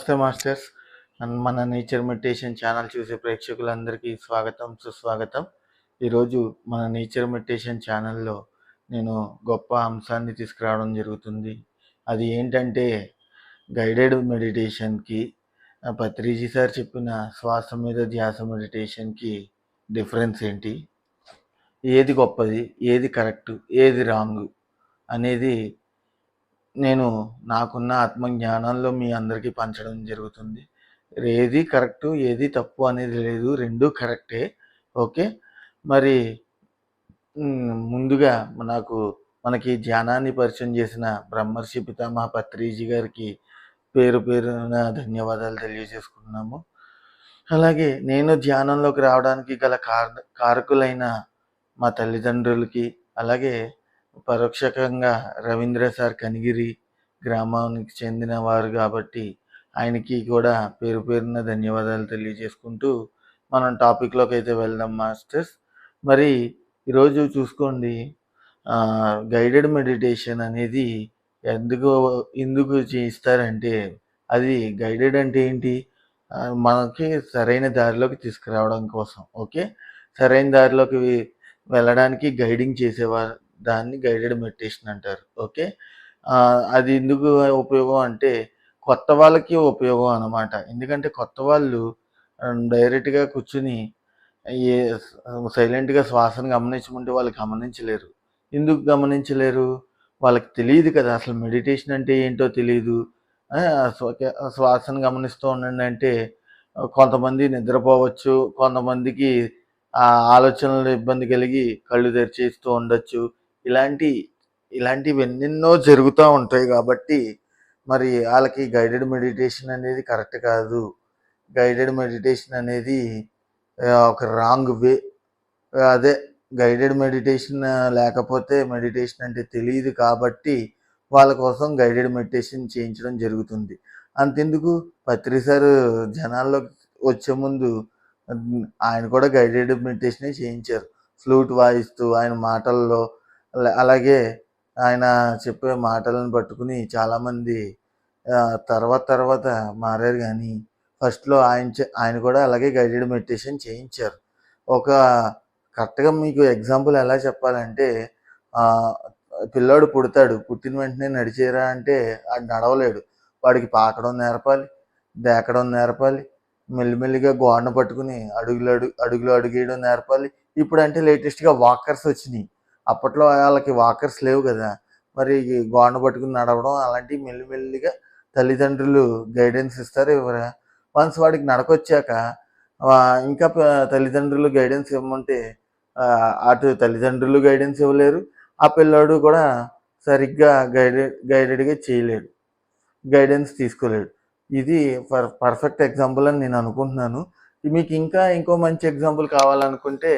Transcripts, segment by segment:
నమస్తే masters. And మన nature meditation channel చూసే ప్రేక్షకులందరికీ స్వాగతం సుస్వాగతం. ఈరోజు మన నేచర్ మెడిటేషన్ ఛానల్లో నేను గొప్ప అంశాన్ని తీసుకురావడం జరుగుతుంది. అది ఏంటంటే గైడెడ్ మెడిటేషన్కి పత్రిజీ సార్ చెప్పిన శ్వాస మీద ధ్యాస మెడిటేషన్కి డిఫరెన్స్ ఏంటి? ఏది గొప్పది? ఏది కరెక్ట్? ఏది రాంగ్? అనేది నేను నాకున్న ఆత్మజ్ఞానంలో మీ అందరికీ పంచడం జరుగుతుంది. ఏది కరెక్ట్ ఏది తప్పు అనేది లేదు. రెండు కరెక్టే. ఓకే? మరి ముందుగా నాకు మనకి ధ్యానాన్ని పరిచయం చేసిన బ్రహ్మర్షి పితామహ పత్రిజీ గారికి పేరు పేరున ధన్యవాదాలు తెలియజేసుకుంటున్నాము. అలాగే నేను ధ్యానంలోకి రావడానికి గల కార కారకులైన మా తల్లిదండ్రులకి అలాగే పరోక్షకంగా రవీంద్ర సార్ కనిగిరి గ్రామానికి చెందిన వారు కాబట్టి ఆయనకి కూడా పేరు పేరున ధన్యవాదాలు తెలియజేసుకుంటూ మనం టాపిక్లోకి అయితే వెళ్దాం మాస్టర్స్ మరి ఈరోజు చూసుకోండి గైడెడ్ మెడిటేషన్ అనేది ఎందుకు ఎందుకు చేయిస్తారంటే అది గైడెడ్ అంటే ఏంటి? మనకి సరైన దారిలోకి తీసుకురావడం కోసం ఓకే సరైన దారిలోకి వెళ్ళడానికి గైడింగ్ చేసేవారు దాన్ని గైడెడ్ మెడిటేషన్ అంటారు. ఓకే అది ఎందుకు ఉపయోగం అంటే కొత్త వాళ్ళకి ఉపయోగం అన్నమాట. ఎందుకంటే కొత్త వాళ్ళు డైరెక్ట్గా కూర్చుని ఏ సైలెంట్గా శ్వాసను గమనించమంటే వాళ్ళు గమనించలేరు. ఎందుకు గమనించలేరు? వాళ్ళకి తెలియదు కదా అసలు మెడిటేషన్ అంటే ఏంటో తెలియదు. శ్వాసను గమనిస్తూ ఉండండి అంటే కొంతమంది నిద్రపోవచ్చు కొంతమందికి ఆ ఆలోచనలు ఇబ్బంది కలిగి కళ్ళు తెరిచేస్తూ ఉండొచ్చు. ఇలాంటి ఇలాంటివి ఎన్నెన్నో జరుగుతూ ఉంటాయి కాబట్టి మరి వాళ్ళకి గైడెడ్ మెడిటేషన్ అనేది కరెక్ట్ కాదు. గైడెడ్ మెడిటేషన్ అనేది ఒక రాంగ్ వే. అదే గైడెడ్ మెడిటేషన్ లేకపోతే మెడిటేషన్ అంటే తెలియదు కాబట్టి వాళ్ళ కోసం గైడెడ్ మెడిటేషన్ చేయించడం జరుగుతుంది. అంతెందుకు? పత్రి సార్ జనాల్లో వచ్చే ముందు ఆయన కూడా గైడెడ్ మెడిటేషనే చేయించారు. ఫ్లూట్ వాయిస్తూ ఆయన మాటల్లో అలాగే ఆయన చెప్పే మాటలను పట్టుకుని చాలామంది తర్వాత తర్వాత మారారు కానీ ఫస్ట్లో ఆయన చే- ఆయన కూడా అలాగే గైడెడ్ మెడిటేషన్ చేయించారు. ఒక కరెక్ట్గా మీకు ఎగ్జాంపుల్ ఎలా చెప్పాలంటే పిల్లాడు పుడతాడు పుట్టిన వెంటనే నడిచేరా అంటే అది నడవలేడు. వాడికి పాకడం నేర్పాలి దేకడం నేర్పాలి మెల్లిమెల్లిగా గోడను పట్టుకుని అడుగులు అడుగు అడుగులు అడుగేయడం నేర్పాలి. ఇప్పుడు అంటే లేటెస్ట్గా వాకర్స్ వచ్చినాయి. అప్పట్లో వాళ్ళకి వాకర్స్ లేవు కదా. మరి ఈ పట్టుకుని నడవడం అలాంటివి మెల్లిమెల్లిగా తల్లిదండ్రులు గైడెన్స్ ఇస్తారు ఇవ్వరా వన్స్ వాడికి నడకొచ్చాక ఇంకా తల్లిదండ్రులు గైడెన్స్ ఇవ్వమంటే అటు తల్లిదండ్రులు గైడెన్స్ ఇవ్వలేరు. ఆ పిల్లాడు కూడా సరిగ్గా గైడెడ్ గైడెడ్గా చేయలేడు. గైడెన్స్ తీసుకోలేడు. ఇది పర్ పర్ఫెక్ట్ ఎగ్జాంపుల్ అని నేను అనుకుంటున్నాను. మీకు ఇంకా ఇంకో మంచి ఎగ్జాంపుల్ కావాలనుకుంటే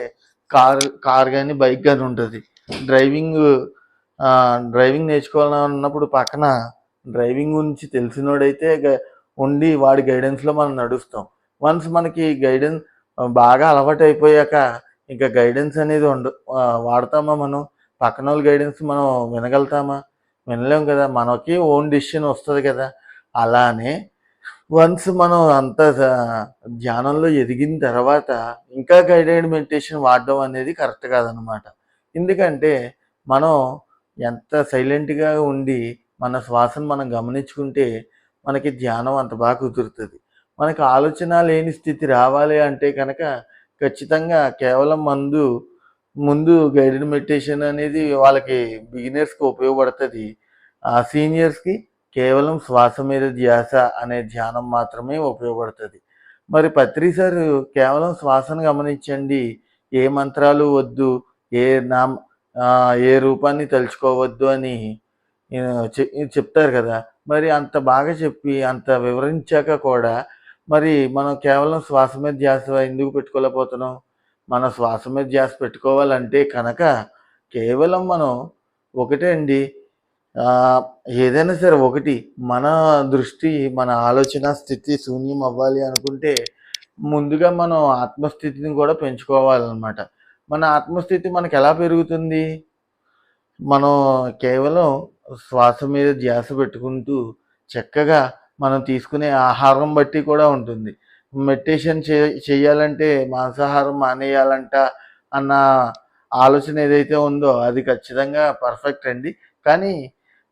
కార్ కార్ కానీ బైక్ కానీ ఉంటుంది. డ్రైవింగ్ డ్రైవింగ్ డ్రైవింగ్ నేర్చుకోవాలన్నప్పుడు పక్కన డ్రైవింగ్ గురించి తెలిసినోడైతే ఉండి వాడి గైడెన్స్లో మనం నడుస్తాం. వన్స్ మనకి గైడెన్స్ బాగా అలవాటు అయిపోయాక ఇంకా గైడెన్స్ అనేది ఉండ వాడతామా మనం? పక్కన వాళ్ళ గైడెన్స్ మనం వినగలుగుతామా? వినలేం కదా మనకి ఓన్ డిసిషన్ వస్తుంది కదా. అలానే వన్స్ మనం అంత ధ్యానంలో ఎదిగిన తర్వాత ఇంకా గైడెడ్ మెడిటేషన్ వాడడం అనేది కరెక్ట్ కాదనమాట ఎందుకంటే మనం ఎంత సైలెంట్గా ఉండి మన శ్వాసను మనం గమనించుకుంటే మనకి ధ్యానం అంత బాగా కుదురుతుంది. మనకి ఆలోచన లేని స్థితి రావాలి అంటే కనుక ఖచ్చితంగా కేవలం మందు ముందు గైడెడ్ మెడిటేషన్ అనేది వాళ్ళకి బిగినర్స్కి ఉపయోగపడుతుంది. ఆ సీనియర్స్కి కేవలం శ్వాస మీద ధ్యాస అనే ధ్యానం మాత్రమే ఉపయోగపడుతుంది. మరి పత్రి సార్ కేవలం శ్వాసను గమనించండి ఏ మంత్రాలు వద్దు ఏ నామ ఏ రూపాన్ని తలుచుకోవద్దు అని చెప్తారు కదా. మరి అంత బాగా చెప్పి అంత వివరించాక కూడా మరి మనం కేవలం శ్వాస మీద ధ్యాస ఎందుకు పెట్టుకోలేకపోతున్నాం? మన శ్వాస మీద ధ్యాస పెట్టుకోవాలంటే కనుక కేవలం మనం ఒకటే అండి. ఏదైనా సరే ఒకటి మన దృష్టి మన ఆలోచన స్థితి శూన్యం అవ్వాలి అనుకుంటే ముందుగా మనం ఆత్మస్థితిని కూడా పెంచుకోవాలన్నమాట. మన ఆత్మస్థితి మనకు ఎలా పెరుగుతుంది? మనం కేవలం శ్వాస మీద ధ్యాస పెట్టుకుంటూ చక్కగా మనం తీసుకునే ఆహారం బట్టి కూడా ఉంటుంది. మెడిటేషన్ చే చేయాలంటే మాంసాహారం మానేయాలంట అన్న ఆలోచన ఏదైతే ఉందో అది ఖచ్చితంగా పర్ఫెక్ట్ అండి. కానీ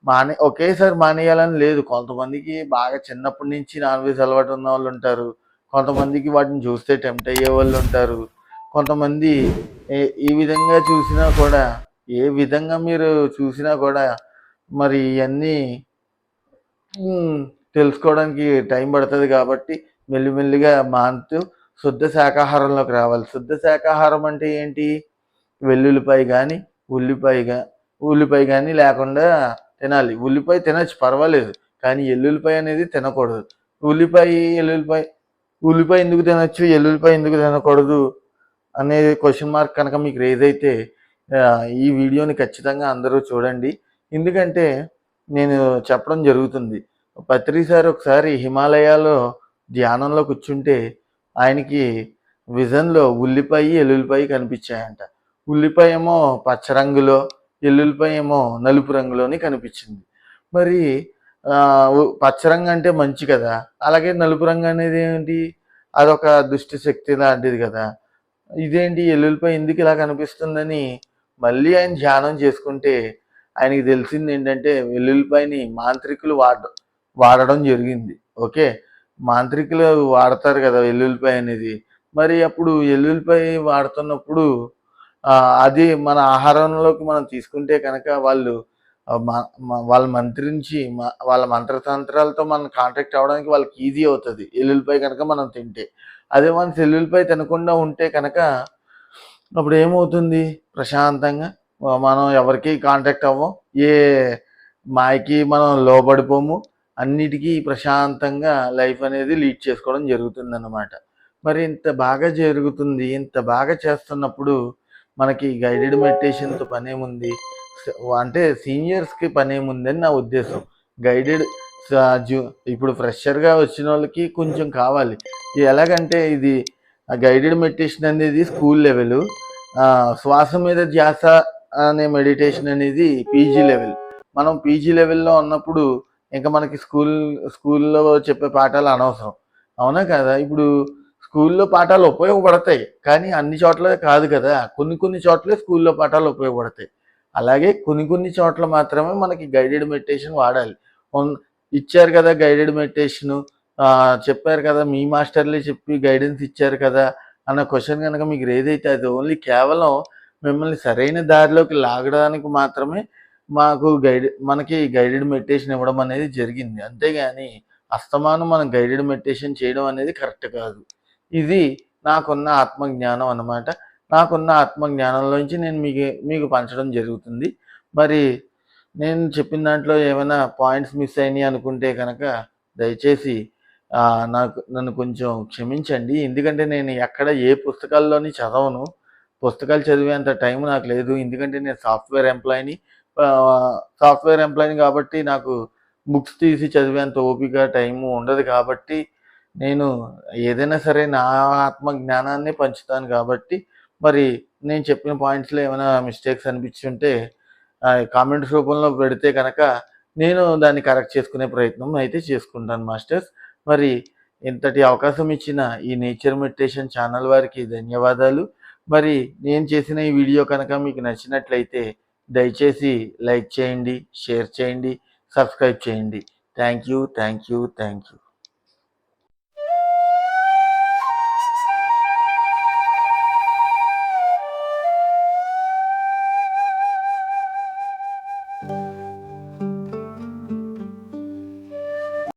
మానే ఒకేసారి మానేయాలని లేదు. కొంతమందికి బాగా చిన్నప్పటి నుంచి నాన్ వెజ్ అలవాటు ఉన్న వాళ్ళు ఉంటారు. కొంతమందికి వాటిని చూస్తే టెంప్ట్ అయ్యే వాళ్ళు ఉంటారు. కొంతమంది ఈ విధంగా చూసినా కూడా ఏ విధంగా మీరు చూసినా కూడా మరి ఇవన్నీ తెలుసుకోవడానికి టైం పడుతుంది కాబట్టి మెల్లిమెల్లిగా మానుతూ శుద్ధ శాకాహారంలోకి రావాలి. శుద్ధ శాకాహారం అంటే ఏంటి? వెల్లుల్లిపాయ కానీ ఉల్లిపాయ ఉల్లిపాయ కానీ లేకుండా తినాలి. ఉల్లిపాయ తినచ్చు పర్వాలేదు. కానీ ఎల్లుల్లిపాయ అనేది తినకూడదు. ఉల్లిపాయ ఎల్లుల్లిపాయ ఉల్లిపాయ ఎందుకు తినచ్చు? ఎల్లుల్లిపాయ ఎందుకు తినకూడదు? అనే క్వశ్చన్ మార్క్ కనుక మీకు రేజ్ అయితే ఈ వీడియోని ఖచ్చితంగా అందరూ చూడండి. ఎందుకంటే నేను చెప్పడం జరుగుతుంది. పత్రిసారి ఒకసారి హిమాలయాలో ధ్యానంలో కూర్చుంటే ఆయనకి విజన్లో ఉల్లిపాయ ఎల్లుల్లిపాయ కనిపించాయంట. ఉల్లిపాయ ఏమో పచ్చ రంగులో ఎల్లుల్లిపాయ ఏమో నలుపు రంగులోని కనిపించింది. మరి పచ్చ రంగు అంటే మంచి కదా? అలాగే నలుపు రంగు అనేది ఏంటి? అదొక దుష్టి శక్తి లాంటిది కదా? ఇదేంటి ఎల్లుల్లిపాయ ఎందుకు ఇలా కనిపిస్తుందని మళ్ళీ ఆయన ధ్యానం చేసుకుంటే ఆయనకి తెలిసింది ఏంటంటే వెల్లుల్లిపాయని మాంత్రికులు వాడ వాడడం జరిగింది. ఓకే? మాంత్రికులు వాడతారు కదా వెల్లుల్లిపాయ అనేది. మరి అప్పుడు ఎల్లుల్లిపాయ వాడుతున్నప్పుడు అది మన ఆహారంలోకి మనం తీసుకుంటే కనుక వాళ్ళు వాళ్ళ మంత్రించి వాళ్ళ మంత్రతంత్రాలతో మనం కాంటాక్ట్ అవ్వడానికి వాళ్ళకి ఈజీ అవుతుంది. ఎల్లుల్లిపాయ కనుక మనం తింటే. అదే మన సెల్లులపై తినకుండా ఉంటే కనుక అప్పుడు ఏమవుతుంది? ప్రశాంతంగా మనం ఎవరికి కాంటాక్ట్ అవ్వం. ఏ మాయకి మనం లోబడిపోము. అన్నిటికీ ప్రశాంతంగా లైఫ్ అనేది లీడ్ చేసుకోవడం జరుగుతుంది అన్నమాట మరి ఇంత బాగా జరుగుతుంది ఇంత బాగా చేస్తున్నప్పుడు మనకి గైడెడ్ మెడిటేషన్తో పనేముంది? అంటే సీనియర్స్కి పనేముంది అని నా ఉద్దేశం. గైడెడ్ ఇప్పుడు ఫ్రెషర్గా వచ్చిన వాళ్ళకి కొంచెం కావాలి. ఎలాగంటే ఇది గైడెడ్ మెడిటేషన్ అనేది స్కూల్ లెవెల్ శ్వాస మీద ధ్యాస అనే మెడిటేషన్ అనేది పీజీ లెవెల్. మనం పీజీ లెవెల్లో ఉన్నప్పుడు ఇంకా మనకి స్కూల్ స్కూల్లో చెప్పే పాఠాలు అనవసరం. అవునా కదా? ఇప్పుడు స్కూల్లో పాఠాలు ఉపయోగపడతాయి కానీ అన్ని చోట్ల కాదు కదా? కొన్ని కొన్ని చోట్లే స్కూల్లో పాఠాలు ఉపయోగపడతాయి. అలాగే కొన్ని కొన్ని చోట్ల మాత్రమే మనకి గైడెడ్ మెడిటేషన్ వాడాలి. ఇచ్చారు కదా గైడెడ్ మెడిటేషను. చెప్పారు కదా మీ మాస్టర్లే చెప్పి గైడెన్స్ ఇచ్చారు కదా అన్న క్వశ్చన్ కనుక మీకు ఏదైతే అది ఓన్లీ కేవలం మిమ్మల్ని సరైన దారిలోకి లాగడానికి మాత్రమే మాకు గైడ్ మనకి గైడెడ్ మెడిటేషన్ ఇవ్వడం అనేది జరిగింది. అంతేగాని అస్తమానం మనం గైడెడ్ మెడిటేషన్ చేయడం అనేది కరెక్ట్ కాదు. ఇది నాకున్న ఆత్మజ్ఞానం అన్నమాట. నాకున్న ఆత్మజ్ఞానంలోంచి నేను మీకు మీకు పంచడం జరుగుతుంది. మరి నేను చెప్పిన దాంట్లో ఏమైనా పాయింట్స్ మిస్ అయినాయి అనుకుంటే కనుక దయచేసి నాకు నన్ను కొంచెం క్షమించండి. ఎందుకంటే నేను ఎక్కడ ఏ పుస్తకాల్లోని చదవను. పుస్తకాలు చదివేంత టైం నాకు లేదు. ఎందుకంటే నేను సాఫ్ట్వేర్ ఎంప్లాయీని. సాఫ్ట్వేర్ ఎంప్లాయీని కాబట్టి నాకు బుక్స్ తీసి చదివేంత ఓపిక టైము ఉండదు కాబట్టి నేను ఏదైనా సరే నా ఆత్మ జ్ఞానాన్ని పంచుతాను కాబట్టి మరి నేను చెప్పిన పాయింట్స్లో ఏమైనా మిస్టేక్స్ అనిపించుంటే కామెంట్స్ రూపంలో పెడితే కనుక నేను దాన్ని కరెక్ట్ చేసుకునే ప్రయత్నం అయితే చేసుకుంటాను మాస్టర్స్. మరి ఇంతటి అవకాశం ఇచ్చిన ఈ నేచర్ మెడిటేషన్ ఛానల్ వారికి ధన్యవాదాలు. మరి నేను చేసిన ఈ వీడియో కనుక మీకు నచ్చినట్లయితే దయచేసి లైక్ చేయండి షేర్ చేయండి సబ్స్క్రైబ్ చేయండి. Thank you thank you thank you.